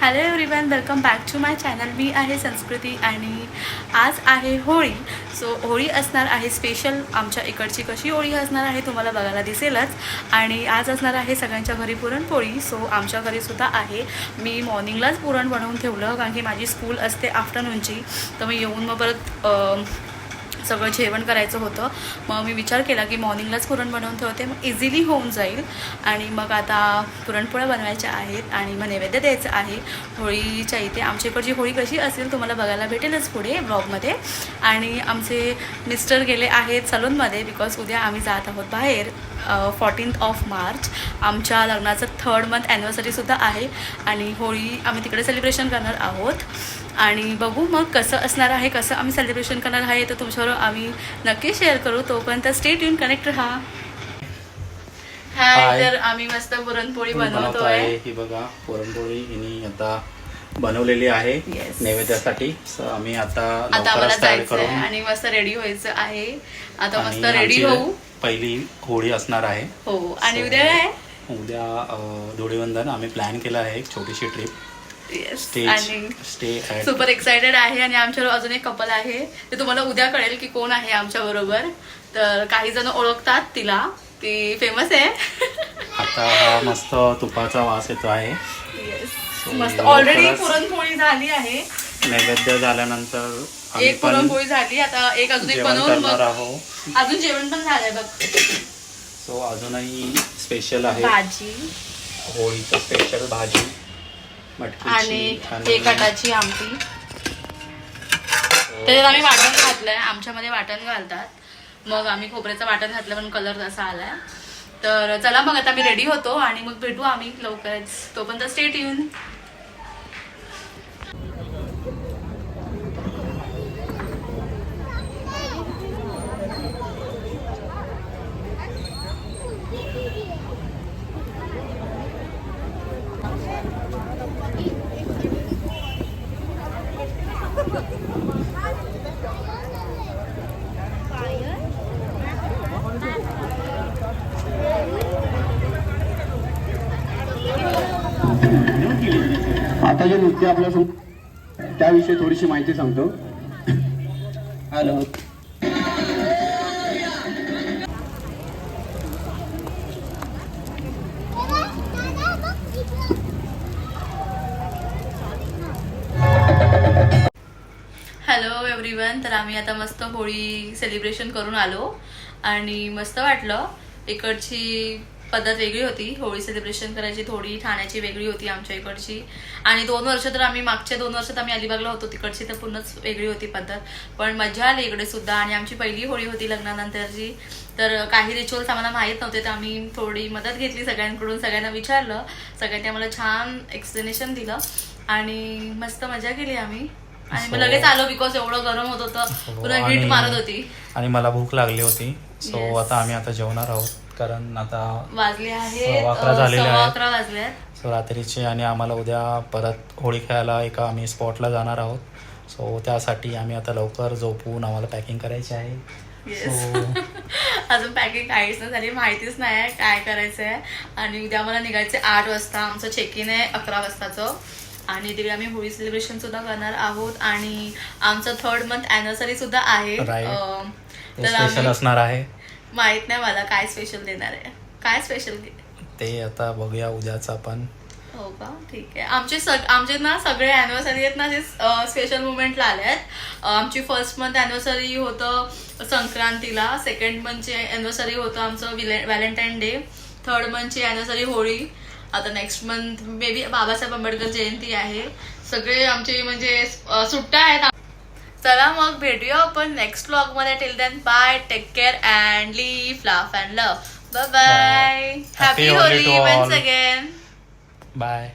Hello everyone welcome back to my channel मी आहे संस्कृती आणि आज आहे होळी. सो होळी असणार आहे स्पेशल आमच्या इकडची कशी होळी असणार आहे तुम्हाला बघायला दिसेलच. आणि आज असणार आहे सगळ्यांच्या घरी पुरणपोळी. सो आमच्या घरीसुद्धा आहे. मी मॉर्निंगलाच पुरण बनवून ठेवलं कारण की माझी स्कूल असते आफ्टरनूनची तर मी येऊन मग परत सगळं जेवण करायचं होतं. मग मी विचार केला की मॉर्निंगलाच पुरण बनवून ठेवते. मग इझिली होऊन जाईल. आणि मग आता पुरणपोळ्या बनवायच्या आहेत आणि मग नैवेद्य द्यायचं आहे. होळीच्या इथे आमच्या इकडची होळी कशी असेल तुम्हाला बघायला भेटेलच पुढे ब्लॉगमध्ये आणि आमचे मिस्टर गेले आहेत सलूनमध्ये बिकॉज उद्या आम्ही जात आहोत बाहेर. फॉर्टीन्थ ऑफ मार्च आमच्या लग्नाचं थर्ड मंथ ॲनिव्हर्सरीसुद्धा आहे आणि होळी आम्ही तिकडे सेलिब्रेशन करणार आहोत. आणि बघू मग कसं असणार आहे कसं आम्ही सेलिब्रेशन करणार आहे तर तुमच्याबरोबर आम्ही नक्की शेअर करू. तोपर्यंत स्टेट येऊन कनेक्ट राहा. हाय Hi. तर आम्ही मस्त पुरणपोळी बनवतो बनवतोय. आहे. ही बघा पुरणपोळी हिने आता बनवलेली आहे. नैवेद्यासाठी. आम्ही आता आता आम्हाला जायचं आणि मस्त रेडी व्हायचं आहे. आता मस्त रेडी होऊ. पहिली होळी असणार आहे. हो आणि उद्या काय? उद्या अं, धुळीवंदन आम्ही प्लॅन केलं आहे एक छोटीशी ट्रिप आणि स्टे ॲट सुपर एक्सायटेड आहे आणि आमच्यावर अजून एक कपल आहे. ते तुम्हाला उद्या कळेल की कोण आहे आमच्या बरोबर. तर काही जण ओळखतात तिला. ती फेमस आहे. आता हा मस्त तुपाचा वास येतो आहे. So, मस्त. ऑलरेडी लवकरच- पुरणपोळी झाली आहे. नैवेद्य झाल्यानंतर आम्ही एक पण पुरणपोळी झाली. आता एक अजून एक जेवण बनवून करणार बघ. आहोत. अजून जेवण पण झालंय बघ. सो अजूनही स्पेशल आहे. भाजी. होळीचं स्पेशल भाजी. आणि मटकीची आमटी. त्याच्यात आम्ही वाटण घातलंय. आमच्यामध्ये वाटण घालतात. मग आम्ही खोबऱ्याचं वाटण घातलं पण कलर तसा आलाय. तर चला मग आता मी रेडी होतो आणि मग भेटू आम्ही लवकरच. तोपर्यंत स्टेट येऊन आता जे नृत्य आपल्यासमोर त्याविषयी थोडीशी माहिती सांगतो. हॅलो. हॅलो एव्हरीवन तर आम्ही आता मस्त होळी सेलिब्रेशन करून आलो. आणि मस्त वाटलं. इकडची पद्धत वेगळी होती. होळी सेलिब्रेशन करायची थोडी ठाण्याची वेगळी होती आमच्या इकडची. आणि दोन वर्ष तर आम्ही मागच्या दोन वर्षात आम्ही अलिबागला होतो. तिकडची तर पूर्णच वेगळी होती पद्धत. पण मजा आली इकडे सुद्धा. आणि आमची पहिली होळी होती लग्नानंतरची. तर काही रिच्युअल्स आम्हाला माहीत नव्हते. तर आम्ही थोडी मदत घेतली सगळ्यांकडून. सगळ्यांना विचारलं. सगळ्यांनी आम्हाला छान एक्सप्लेनेशन दिलं. आणि मस्त मजा केली आम्ही. आणि मग लगेच आलो बिकॉज एवढं गरम होत होतं. पुन्हा हीट मारत होती. आणि मला भूक लागली होती. So Yes. आता आम्ही आता जेवणार आहोत. कारण आता वाजले आहे सव्वा अकरा झालेले सव्वा आहेत. अकरा वाजले आहेत. सो रात्रीचे आणि आम्हाला उद्या परत होळी खेळायला एका आम्ही स्पॉटला जाणार आहोत. सो त्यासाठी आम्ही आता लवकर झोपून आम्हाला पॅकिंग करायची आहे. Yes. सो अजून पॅकिंग काहीच नाही झाली माहितीच नाही आहे काय करायचं आहे आणि उद्या मला निघायचं आठ वाजता आमचं चेक इन आहे अकरा वाजताचं. आणि तिकडे आम्ही होळी सेलिब्रेशन सुद्धा करणार आहोत. आणि आमचं थर्ड मंथ अॅनिव्हर्सरी सुद्धा आहे. Right. अं, तर स्पेशल आम्ही असणार आहे. माहीत नाही मला काय स्पेशल देणार आहे. काय स्पेशल ते आता बघूया उद्याच आपण. हो का? ठीक आहे. आमचे सग आमचे ना सगळे अॅनिव्हर्सरी आहेत ना जे स्पेशल मुवमेंटला आले आहेत. आमची फर्स्ट मंथ अॅनिव्हर्सरी होतं संक्रांतीला. सेकंड मंथची अॅनिव्हर्सरी होतं आमचं व्हॅलेंटाईन डे थर्ड मंथची अॅनिव्हर्सरी होळी. आता next month maybe Babasaheb Ambedkar Jayanti आहे. सगळे आमचे म्हणजे सुट्ट्या आहेत चला मग भेटूया आपण next व्लॉगमध्ये. Till then bye take care and live laugh and love bye bye. Happy Holi once. Again bye